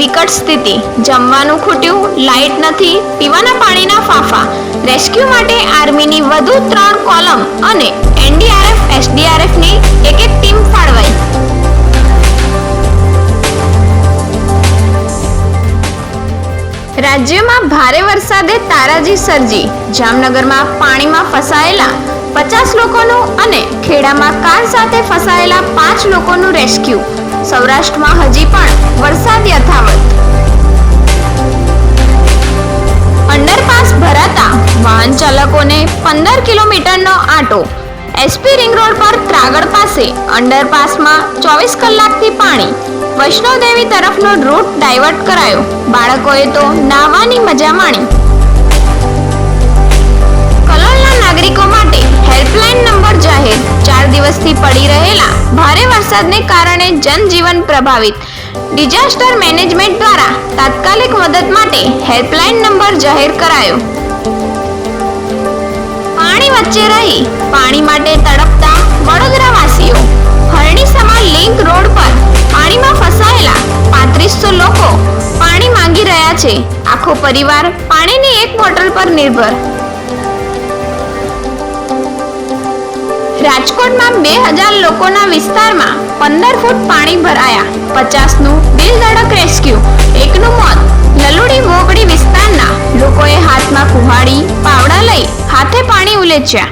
વિકટ સ્થિતિ. જમવાનું ખૂટ્યું, લાઇટ નથી, પીવાના પાણીના ફાંફા. રેસ્ક્યુ માટે આર્મીની વધુ ત્રણ કોલમ અને એનડીઆરએફ એસડીઆરએફની એક એક ટીમ ફાળવાઈ. રાજ્યમાં ભારે વરસાદે તારાજી સર્જી. જામનગરમાં પાણીમાં ફસાયેલા પચાસ લોકોનું અને ખેડામાં કાર સાથે ફસાયેલા પાંચ લોકોનું રેસ્ક્યુ. સૌરાષ્ટ્રમાં હજી પણ વરસાદ યથાવત અંડરપાસ ભરાતા વાહન ચાલકોને પંદર કિલોમીટરનો આંટો. એસપી રિંગ રોડ પર ત્રાગડ પાસે અંડરપાસમાં ચોવીસ કલાકથી પાણી. વૈષ્ણોદેવી તરફનો રૂટ ડાયવર્ટ કરાયો. બાળકોએ તો નાહવાની મજા માણી. પડી રહેલા. ભારે વરસાદને કારણે જનજીવન પ્રભાવિત. ડિઝાસ્ટર મેનેજમેન્ટ દ્વારા તાત્કાલિક મદદ માટે હેલ્પલાઇન નંબર જાહેર કરાયો. પાણી વચ્ચે રહી, પાણી માટે તડપતા વડોદરાવાસીઓ. હરણીસમા લિંક રોડ પર પાણીમાં ફસાયેલા પાંત્રીસો લોકો પાણી માંગી રહ્યા છે. આખો પરિવાર પાણીની એક બોટલ પર નિર્ભર રાજકોટમાં બે હજાર લોકોના વિસ્તારમાં પંદર ફૂટ પાણી ભરાયા. પચાસનું દિલ ધડક રેસ્ક્યુ. એકનું મોત. લલુડી મોગડી વિસ્તારના લોકોએ હાથમાં કુહાડી, પાવડા લઈ હાથે પાણી ઉલેચ્યા.